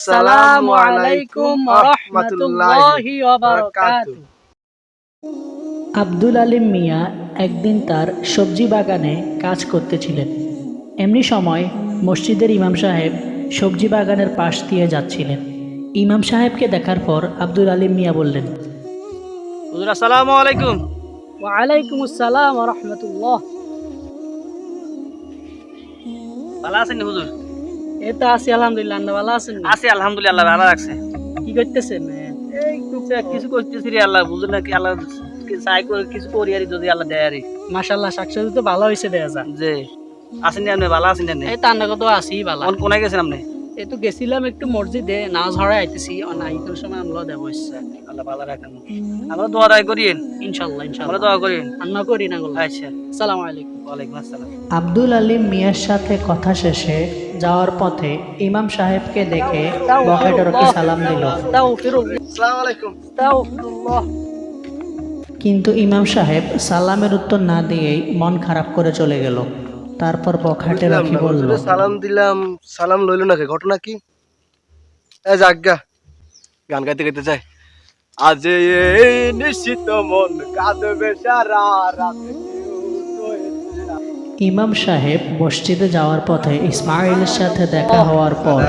আসসালামু আলাইকুম ওয়া রাহমাতুল্লাহি ওয়া বারাকাতুহু। আব্দুল আলিম মিয়া একদিন তার সবজি বাগানে কাজ করতেছিলেন। এমনি সময় মসজিদের ইমাম সাহেব সবজি বাগানের পাশ দিয়ে যাচ্ছিলেন। ইমাম সাহেবকে দেখার পর আব্দুল আলিম মিয়া বললেন হুজুর আসসালামু আলাইকুম। ওয়া আলাইকুম আসসালাম ওয়া রাহমাতুল্লাহ। ভালো আছেন হুজুর? এই তো আছি আলহামদুলিল্লাহ আপনি ভালো আছেন আছি আলহামদুলিল্লাহ ভালো রাখছে কি করতেছেন? এই কিছু করতেছি রে আল্লাহ বুঝুন না কি আল্লাহ চাই করে কিছু করি আর যদি আল্লাহ দেয় আরে। মাশাআল্লাহ শাকসবজি তো ভালো হয়েছে দেয়া যা যে আছেন আপনি? ভালো আছেন নি এই তো আন্না কত আছি ভালো। কোন কোনায় গেছেন আপনি? এই তো গেছিলাম একটু মসজিদে নামাজ হড়াই আইতেছি অনাই কোন সময় আমরা দেবো ইচ্ছা। আল্লাহ ভালো রাখেন। আমরা দোয়া দায় করিয়েন? ইনশাল্লাহ আমরা ইনশাল্লাহ দোয়া করিয়েন? আন্না করি না গো। আচ্ছা। আসসালামু আলাইকুম। ওয়ালাইকুম আসসালাম। আব্দুল আলিম মিয়ার সাথে কথা শেষে যাওয়ার পথে ইমাম সাহেবকে দেখে বকেটরকে সালাম দিল। কিন্তু ইমাম সাহেব সালামের উত্তর না দিয়েই মন খারাপ করে চলে গেল। তারপর বখাটে রাখি বলল সালাম দিলাম সালাম লইল না কে? ঘটনা কি? এ জাগা গান গাইতে গাইতে যায় আজ এই নিশ্চিত মন কাঁদবে সারা রাত। ইমাম সাহেব মসজিদে যাওয়ার পথে ইসমাইলের সাথে দেখা হওয়ার পর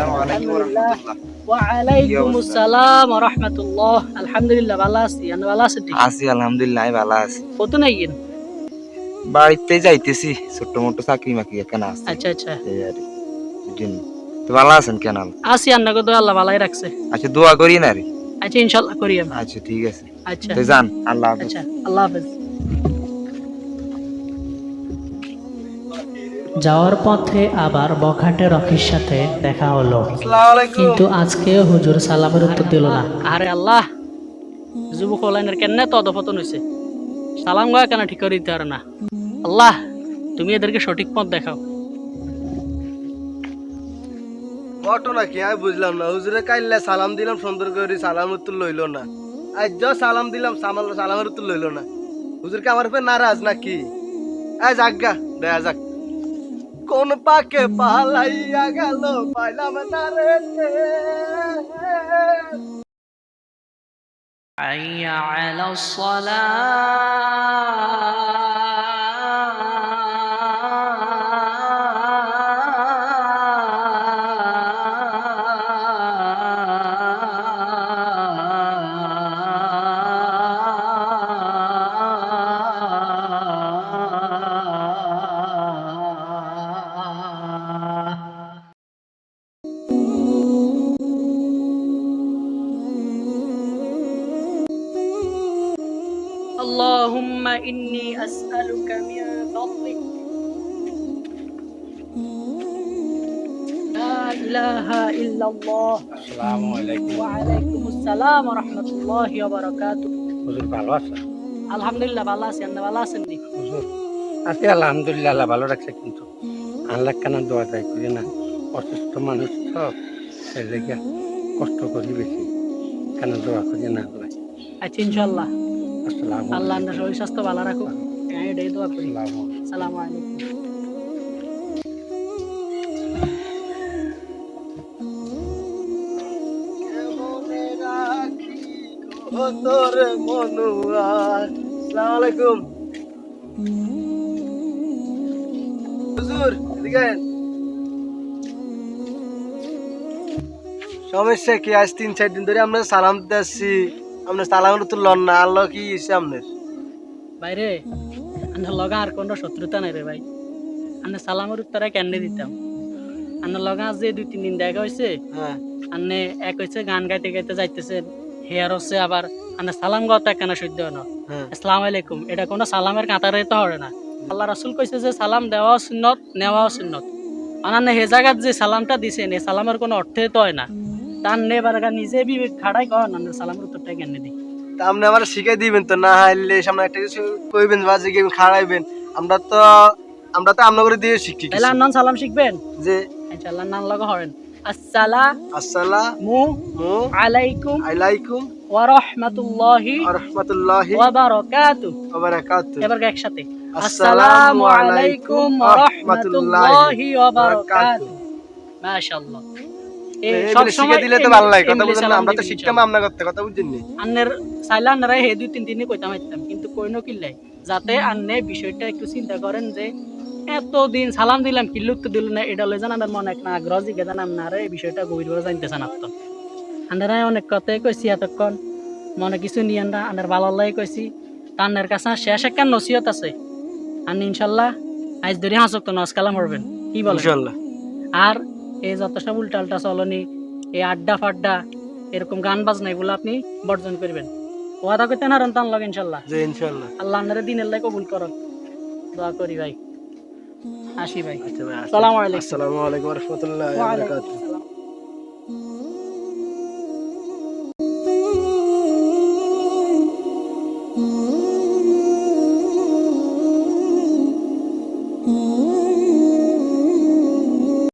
ওয়ালাইকুম আসসালাম ওয়া রাহমাতুল্লাহ আলহামদুলিল্লাহ ভালো আছি। ভালো আছি আলহামদুলিল্লাহ ভালো আছি। কত নাই বাড়িতে যাইতেছি ছোট্ট মোটো চাকরি মাকি কেন আছে। আচ্ছা আচ্ছা? তো ভালো আছেন কেন? আছি আন্না কত আল্লাহ ভালাই রাখছে। আচ্ছা দোয়া করি না রে? আচ্ছা ইনশাল্লাহ করি আচ্ছা ঠিক আছে। আচ্ছা। তো যান আল্লাহ আচ্ছা আল্লাহ হাফেজ। যাওয়ার পথে আবার বখাটে রকির সাথে দেখা হলো। কিন্তু আজকে হুজুর সালামের উত্তর দিল না। আরে আল্লাহ যুবক লাইনের কেন তো অধপতন হয়েছে সালাম গা কেন ঠিক করে দিতে পারে না? আল্লাহ তুমি এদেরকে সঠিক পথ দেখাও। ঘটনা কি আমি বুঝলাম না। হুজুরে কাইল্লা সালাম দিলাম সুন্দর করে সালাম উত্তর লইল না। আজ যা সালাম দিলাম সামাল- সালামের উত্তর লইল না। হুজুরকে আমার উপরে নারাজ নাকি? আজ জাগা দেয়া যাক। কোন পাকে পালাইয়া গেল পাইলাম না রে حي على الصلاة اللهم إني أسألك من فضلك لا إله إلا الله আসসালামু আলাইকুম وعليكم السلام ورحمة الله وبركاته হুজুর ভালো আছে الحمد لله ভালো আছি আপনি ভালো আছেন নি? হুজুর আছি আলহামদুলিল্লাহ আল্লাহ ভালো রাখছে কিন্তু আল্লাহ কেন দোয়া যায় করি না অসুস্থ মানুষ তো সেই লেগে কষ্ট করি বেশি কেন দোয়া করি না আল্লাহ আচ্ছা ইনশাল্লাহ আল্লাহ আপনার শরীর স্বাস্থ্য ভালো রাখুক। হ্যাঁ এটাই দোয়া করি। সালাম আলাইকুম। রাখি গো তোর মনুয়া আসসালামু আলাইকুম। হুজুর এদিকে সমস্যা কি? আজ তিন চার দিন ধরে আমরা সালাম দিতেছি। আমরা সালামের তো লন না আল্লাহ কি ইসে আপনার বাইরে আন্নার লগা আর কোনো শত্রুতা নাই রে ভাই। আন্না সালামের উত্তরে কেন দিতাম। আন্নার লগা আজ যে দুই তিন দিন দেখা হয়েছে হ্যাঁ। আন্নে এক হয়েছে গান গাইতে গাইতে যাইতেছে হেয়ার হচ্ছে আবার আন্না সালাম গাওয়া কেন সহ্য হয় না। হ্যাঁ। আসসালামু আলাইকুম এটা কোনো সালামের কাঁটারে তো হবে না। আল্লাহ রাসুল কইছে যে সালাম দেওয়াও সুন্নত নেওয়াও সুন্নত। অনান্য হে জায়গাত যে সালামটা দিছেন এই সালামের কোনো অর্থে তো হয় না। নিজে বিবেক খাড়াই কর না সালামের উত্তরটা কেন দিই? তা আপনি আমার শিখাই দিবেন তো না হাইলে সামনে একটা কিছু কইবেন বা জিগে খাড়াইবেন। আমরা তো আমরা তো আপনার করে দিয়ে শিখি কিছু। তাহলে আন্নান সালাম শিখবেন? যে নাম লগা হরেন আসসালামু আসসালামু আলাইকুম আলাইকুম ওয়া রাহমাতুল্লাহি ওয়া রাহমাতুল্লাহি ওয়া বারাকাতুহু ওয়া বারাকাতুহু এবার একসাথে। আসসালামু আলাইকুম ওয়া রাহমাতুল্লাহি ওয়া বারাকাতুহু। মাশাআল্লাহ। এই এগুলি দিলে তো ভালো লাগে। কথা এমনি বুঝেন না সালাম আমরা তো শিখতাম আমরা করতে কথা বুঝছেন আন্নের চাইলে আন্নারা হে দুই তিন দিনে কইতাম আইতাম কিন্তু কইনো কিল্লাই যাতে আন্নে বিষয়টা একটু চিন্তা করেন যে এতদিন সালাম দিলাম কিল্লুক তো দিল না এটা লই জান আমার মনে একটা আগ্রহ জিগে জানাম না রে এই বিষয়টা গভীরভাবে জানতে চান আপনি আন্নারা অনেক কথাই কইছি এতক্ষণ মনে কিছু নিয়েন না আন্নার ভালো লাগে কইছি। তান্নের কাছে শেষ একটা নসিহত আছে। আন্নি ইনশাল্লাহ আজ ধরে হাসক তো নস কালাম করবেন। কি ইনশাআল্লাহ আর এই যত সব উল্টা উল্টা চলনি এই আড্ডা ফাড্ডা এরকম গান বাজনা এগুলো আপনি বর্জন করবেন। ওয়াদা করতে না রান লগ ইনশাল্লাহ? জি ইনশাআল্লাহ আল্লাহ আপনারা দিনের লাই কবুল করুন দোয়া করি ভাই। আসি ভাই। আসসালামু আলাইকুম। আসসালামু আলাইকুম ওয়া রাহমাতুল্লাহি ওয়া বারাকাতুহু।